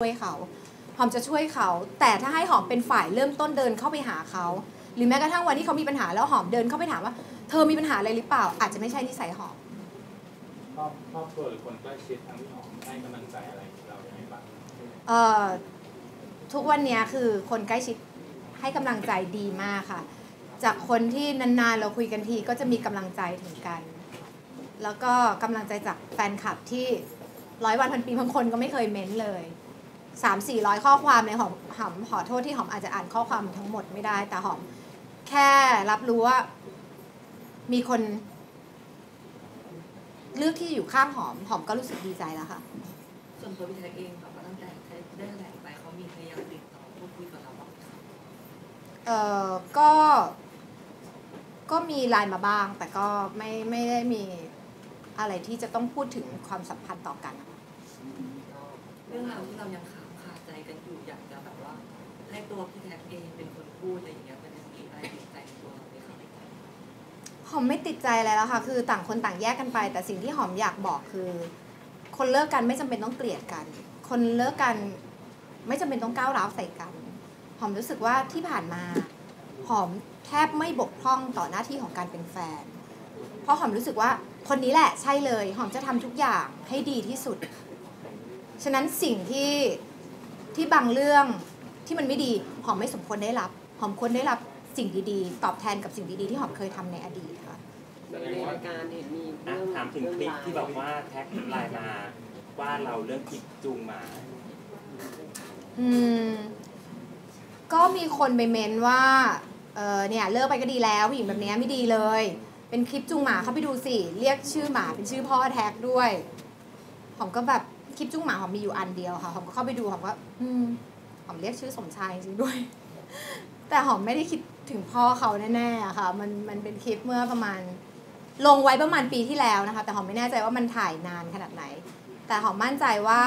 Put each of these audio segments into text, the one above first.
ช่วยเขาหอมจะช่วยเขา แต่ถ้าให้หอมเป็นฝ่ายเริ่มต้นเดินเข้าไปหาเขา หรือแม้กระทั่งวันที่เขามีปัญหาแล้วหอมเดินเข้าไปถามว่า เธอมีปัญหาอะไรหรือเปล่า อาจจะไม่ใช่นิสัยหอมครอบครอบครัวหรือคนใกล้ชิดทั้งพี่หอมให้กำลังใจอะไรเราอย่างไรบ้างเอ่อทุกวันเนี้ยคือคนใกล้ชิดให้กำลังใจดีมากค่ะ จากคนที่นานๆเราคุยกันทีก็จะมีกำลังใจถึงกัน แล้วก็กำลังใจจากแฟนคลับที่ร้อยวันพันปีบางคนก็ไม่เคยเม้นเลย สามสี่ร้อยข้อความในยหอมหอมขอโทษที่หอมอาจจะอ่านข้อความทั้งหมดไม่ได้ แต่หอมแค่รับรู้ว่า มีคน เลือกที่อยู่ข้างหอม หอมก็รู้สึกดีใจแล้วค่ะส่วนตัวพี่แท็กเองแบบว่าตั้งแต่ได้แถลงไปเขามีพยายามติดต่อพูดคุยกับเราบ้างไหมคะเอ่อก็ก็มีไลน์มาบ้าง แต่ก็ไม่ไม่ได้มีอะไรที่จะต้องพูดถึงความสัมพันธ์ต่อกันนะคะ เรื่องราวที่เรายังค้า ให้ตัวพี่แท็กเองเป็นคนพูดอะไรอย่างเงี้ยมันจะมีอะไรติดใจในตัวเราไหมคะหอมไม่ติดใจอะไรแล้วค่ะคือต่างคนต่างแยกกันไป แต่สิ่งที่หอมอยากบอกคือ คนเลิกกันไม่จำเป็นต้องเกลียดกัน คนเลิกกันไม่จำเป็นต้องก้าวร้าวใส่กัน หอมรู้สึกว่าที่ผ่านมา หอมแทบไม่บกพร่องต่อหน้าที่ของการเป็นแฟน เพราะหอมรู้สึกว่าคนนี้แหละใช่เลย หอมจะทำทุกอย่างให้ดีที่สุด ฉะนั้นสิ่งที่ที่บางเรื่อง ที่มันไม่ดีหอมไม่สมควรได้รับ หอมควรได้รับสิ่งดีๆ ตอบแทนกับสิ่งดีๆที่หอมเคยทำในอดีตค่ะแสดในงว่ารายการเห็นมีอะเรื่องถามถึงคลิปที่บอกว่าแท็กไลน์มาว่าเราเรื่องคลิปจูงหมา อืม ก็มีคนไปเมนว่าเออเนี่ยเลิกไปก็ดีแล้วผู้หญิงแบบเนี้ยไม่ดีเลย เป็นคลิปจูงหมาเข้าไปดูสิ เรียกชื่อหมาเป็นชื่อพ่อแท็กด้วย หอมก็แบบคลิปจูงหมาหอมมีอยู่อันเดียวค่ะหอมก็เข้าไปดูหอมก็อืม หอมเรียกชื่อสมชายจริงด้วย แต่หอมไม่ได้คิดถึงพ่อเขาแน่ๆอะค่ะ มันมันเป็นคลิปเมื่อประมาณ ลงไว้ประมาณปีที่แล้วนะคะ แต่หอมไม่แน่ใจว่ามันถ่ายนานขนาดไหน แต่หอมมั่นใจว่า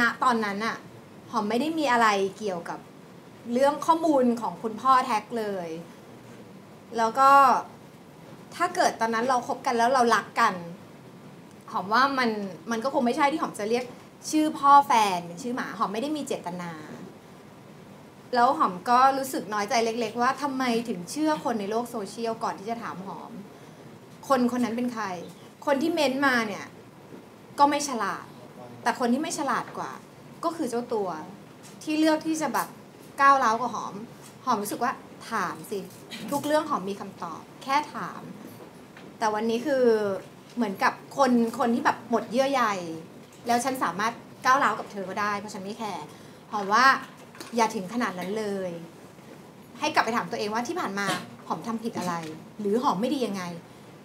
ณตอนนั้นอะหอมไม่ได้มีอะไรเกี่ยวกับเรื่องข้อมูลของคุณพ่อแท็กเลย แล้วก็ถ้าเกิดตอนนั้นเราคบกันแล้วเรารักกัน หอมว่ามันมันก็คงไม่ใช่ที่หอมจะเรียก ชื่อพ่อแฟนเป็นชื่อหมาหอมไม่ได้มีเจตนา แล้วหอมก็รู้สึกน้อยใจเล็ก ๆ ว่าทำไมถึงเชื่อคนในโลกโซเชียลก่อนที่จะถามหอม คนคนนั้นเป็นใคร คนที่เม้นต์มาเนี่ย ก็ไม่ฉลาด แต่คนที่ไม่ฉลาดกว่า ก็คือเจ้าตัว ที่เลือกที่จะแบบก้าวร้าวกับหอม หอมรู้สึกว่าถามสิ ทุกเรื่องหอมมีคำตอบ แค่ถาม แต่วันนี้คือเหมือนกับคนคนที่แบบหมดเยื่อใย แล้วฉันสามารถก้าวร้าวกับเธอก็ได้เพราะฉันไม่แคร์หอมว่าอย่าถึงขนาดนั้นเลย ให้กลับไปถามตัวเองว่าที่ผ่านมาหอมทำผิดอะไร หรือหอมไม่ดียังไง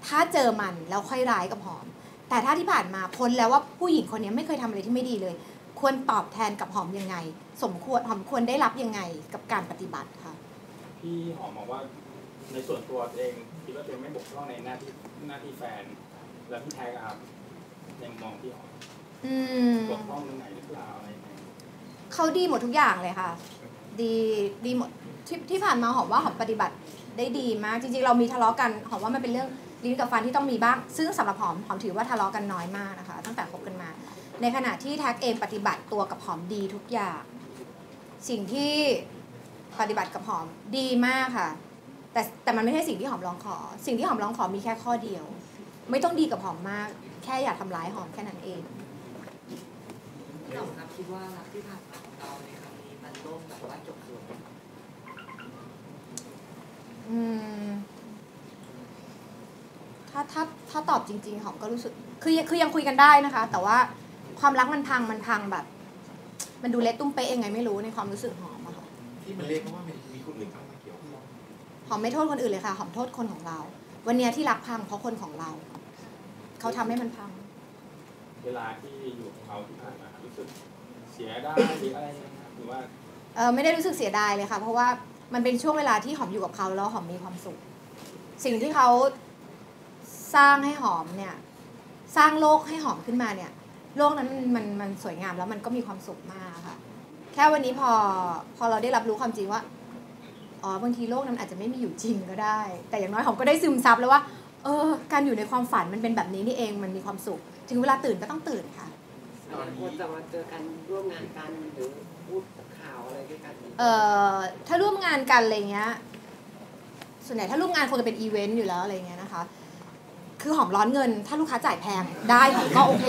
ถ้าเจอมันแล้วค่อยร้ายกับหอม แต่ถ้าที่ผ่านมาพ้นแล้วว่าผู้หญิงคนนี้ไม่เคยทำอะไรที่ไม่ดีเลย ควรตอบแทนกับหอมยังไง สมควรหอมควรได้รับยังไงกับการปฏิบัติค่ะพี่หอมบอกว่าในส่วนตัวเองคิดว่าตัวเองไม่บกพร่องในหน้าที่หน้าที่แฟน แล้วพี่แท็กครับในมุมมองพี่หอม อืมบกพร่องตรงไหนหรือเปล่าอะไรยังไงเขาดีหมดทุกอย่างเลยค่ะ ดีดีหมดที่ที่ผ่านมาหอมว่าหอมปฏิบัติได้ดีมากจริงๆ เรามีทะเลาะกันหอมว่ามันเป็นเรื่องลิ้นกับฟันที่ต้องมีบ้าง ซึ่งสำหรับหอมหอมถือว่าทะเลาะกันน้อยมากนะคะ ตั้งแต่คบกันมา ในขณะที่แท็กเองปฏิบัติตัวกับหอมดีทุกอย่าง สิ่งที่ปฏิบัติกับหอมดีมากค่ะ แต่แต่มันไม่ใช่สิ่งที่หอมร้องขอ สิ่งที่หอมร้องขอมีแค่ข้อเดียว ไม่ต้องดีกับหอมมาก แค่อย่าทำร้ายหอมแค่นั้นเอง พี่หอมครับคิดว่ารักที่ผ่านมาของเราในครั้งนี้มันล่มแบบว่าจบลงอืม ถ้าถ้าถ้าตอบจริงๆหอมก็รู้สึก คือคือยังคุยกันได้นะคะ แต่ว่าความรักมันพังมันพังแบบ มันดูเละตุ้มเป๊ะยังไงไม่รู้ในความรู้สึกหอมอะค่ะที่มันเรียกเพราะว่ามันมีคนอื่นเข้ามาเกี่ยวข้องหอมไม่โทษคนอื่นเลยค่ะหอมโทษคนของเรา วันเนี้ยที่รักพังเพราะคนของเรา เขาทำให้มันพัง เวลาที่อยู่กับเขาที่ผ่านมารู้สึกเสียได้หรืออะไรนะครับหรือว่าเออไม่ได้รู้สึกเสียดายเลยค่ะ เพราะว่ามันเป็นช่วงเวลาที่หอมอยู่กับเขาแล้วหอมมีความสุข สิ่งที่เขาสร้างให้หอมเนี่ย สร้างโลกให้หอมขึ้นมาเนี่ย โลกนั้นมันมันมันสวยงามแล้วมันก็มีความสุขมากค่ะ แค่วันนี้พอพอเราได้รับรู้ความจริงว่าอ๋อบางทีโลกนั้นอาจจะไม่มีอยู่จริงก็ได้ แต่อย่างน้อยหอมก็ได้ซึมซับแล้วว่าเออการอยู่ในความฝันมันเป็นแบบนี้นี่เองมันมีความสุข ถึงเวลาตื่นก็ต้องตื่นค่ะเตอนคนี้นจะมาเจอกันร่วมงานกันหรือพูดข่าวอะไรด้วยกันเอ่อถ้าร่วมงานกันอะไรเงี้ยส่วนใหญ่ถ้าร่วมงานคงจะเป็นอีเวนต์อยู่แล้วอะไรเงี้ยนะคะ คือหอมร้อนเงิน ถ้าลูกค้าจ่ายแพงได้หอมก็โอเค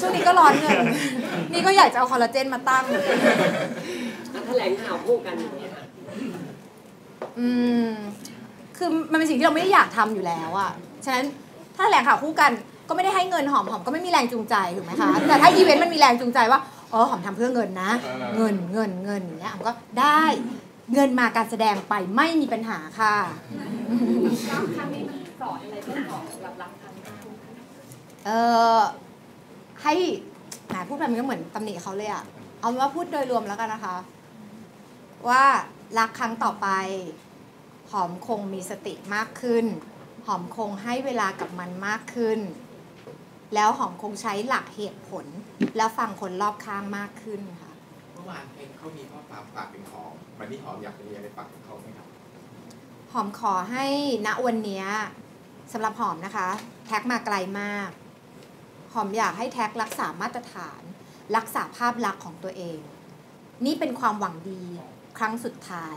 ช่วงนี้ก็ร้อนเงิน นี่ก็อยากจะเอาคอลลาเจนมาตั้งถ้าแถลงข่าวคู่กันอย่างเงี้ยค่ะอืมคือมันเป็นสิ่งที่เราไม่ได้อยากทำอยู่แล้วอะฉะนั้น ถ้าแถลงข่าวคู่กันก็ไม่ได้ให้เงินหอมหอมก็ไม่มีแรงจูงใจถูกไหมคะแต่ถ้าอีเวนต์มันมีแรงจูงใจว่าอ๋อหอมทำเพื่อเงินนะ เงินเงินเงินอย่างเงี้ยหอมก็ได้เงินมาการแสดงไปไม่มีปัญหาค่ะครั้งนี้มันสอนอะไรเรื่องของหลักรักครั้งนี้เออให้แหมพูดแบบนี้ก็เหมือนตำหนิเขาเลยอะเอาเป็นว่าพูดโดยรวมแล้วกันนะคะ ว่ารักครั้งต่อไปหอมคงมีสติมากขึ้น หอมคงให้เวลากับมันมากขึ้น แล้วหอมคงใช้หลักเหตุผล แล้วฟังคนรอบข้างมากขึ้นค่ะเมื่อวานเองเขามีข้อความฝากถึงหอมวันนี้หอมอยากจะมีอะไรฝากถึงเขาไหมครับหอมขอให้ณวันเนี้ยสำหรับหอมนะคะ แท็กมาไกลมาก หอมอยากให้แท็กรักษามาตรฐาน รักษาภาพลักษณ์ของตัวเอง นี่เป็นความหวังดีครั้งสุดท้าย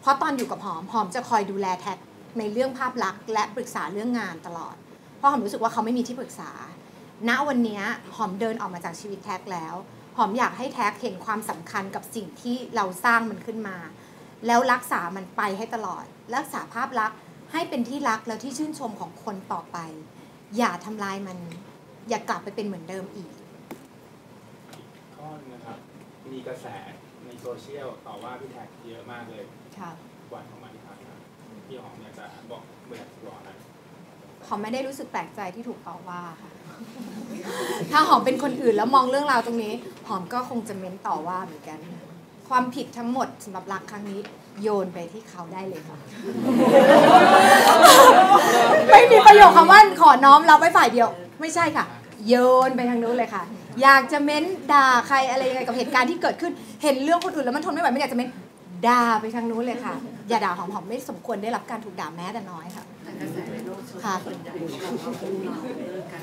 เพราะตอนอยู่กับหอมหอมจะคอยดูแลแท็ก ในเรื่องภาพลักษณ์และปรึกษาเรื่องงานตลอด เพราะหอมรู้สึกว่าเขาไม่มีที่ปรึกษา ณวันเนี้ยหอมเดินออกมาจากชีวิตแท็กแล้ว หอมอยากให้แท็กเห็นความสำคัญกับสิ่งที่เราสร้างมันขึ้นมา แล้วรักษามันไปให้ตลอด รักษาภาพลักษณ์ให้เป็นที่รักแล้วที่ชื่นชมของคนต่อไป อย่าทำลายมัน อย่ากลับไปเป็นเหมือนเดิมอีกข้อหนึงนะครับมีกระแสในโซเชียลต่อว่าพี่แท็กเยอะมากเลยค่ะวันของมาที่ผ่านมา พี่หอมอยากจะบอกเบื่อตัวนะหอมไม่ได้รู้สึกแปลกใจที่ถูกต่อว่าค่ะ ถ้าหอมเป็นคนอื่นแล้วมองเรื่องราวตรงนี้ หอมก็คงจะเม้นต่อว่าเหมือนกัน ความผิดทั้งหมดสำหรับรักครั้งนี้ โยนไปที่เขาได้เลยค่ะ ไม่มีประโยคคำว่าขอน้อมรับไว้ฝ่ายเดียว ไม่ใช่ค่ะ โยนไปทางนู้นเลยค่ะ อยากจะเม้นด่าใครอะไรยังไงกับเหตุการณ์ที่เกิดขึ้น เห็นเรื่องคนอื่นแล้วมันทนไม่ไหวไม่อยากจะเม้น ด่าไปทางนู้นเลยค่ะ อย่าด่าหอมหอมไม่สมควรได้รับการถูกด่าแม้แต่น้อยค่ะแต่กระแสในโลกโซเชียลส่วนใหญ่เขาบอกว่าคู่เราเลิกกัน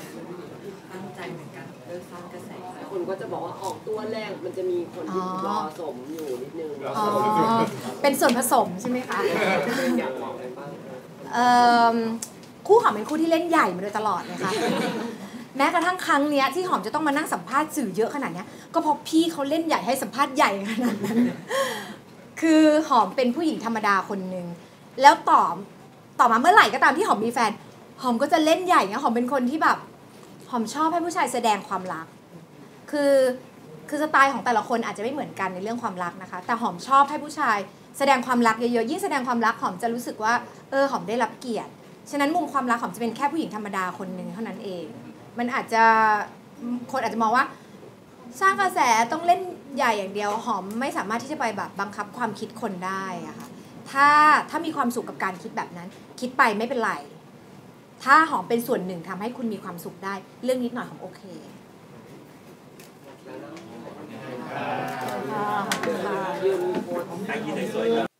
ตั้งใจเหมือนกันเลิกสร้างกระแสคนก็จะบอกว่าออกตัวแรกมันจะมีคนที่อ๋อรอสมอยู่นิดนึงอ๋อเป็นส่วนผสมใช่ไหมคะอยากบอกอะไรบ้างคะเอิ่มคู่หอมเป็นคู่ที่เล่นใหญ่มาโดยตลอดเลยค่ะแม้กระทั่งครั้งเนี้ยที่หอมจะต้องมานั่งสัมภาษณ์สื่อเยอะขนาดเนี้ยก็เพราะพี่เขาเล่นใหญ่ให้สัมภาษณ์ใหญ่ขนาดนั้น คือหอมเป็นผู้หญิงธรรมดาคนหนึ่งแล้วต่อต่อมาเมื่อไหร่ก็ตามที่หอมมีแฟน หอมก็จะเล่นใหญ่เงี้ยหอมเป็นคนที่แบบหอมชอบให้ผู้ชายแสดงความรัก คือคือสไตล์ของแต่ละคนอาจจะไม่เหมือนกันในเรื่องความรักนะคะ แต่หอมชอบให้ผู้ชาย แสดงความรักเยอะๆยิ่งแสดงความรักหอมจะรู้สึกว่าเออหอมได้รับเกียรติฉะนั้นมุมความรักหอมจะเป็นแค่ผู้หญิงธรรมดาคนหนึ่งเท่านั้นเอง มันอาจจะคนอาจจะมองว่า สร้างกระแสต้องเล่นใหญ่อย่างเดียวหอมไม่สามารถที่จะไปแบบบังคับความคิดคนได้อะค่ะถ้าถ้ามีความสุขกับการคิดแบบนั้น คิดไปไม่เป็นไร ถ้าหอมเป็นส่วนหนึ่งทำให้คุณมีความสุขได้ เรื่องนิดหน่อยของโอเคขอบคุณค่ะ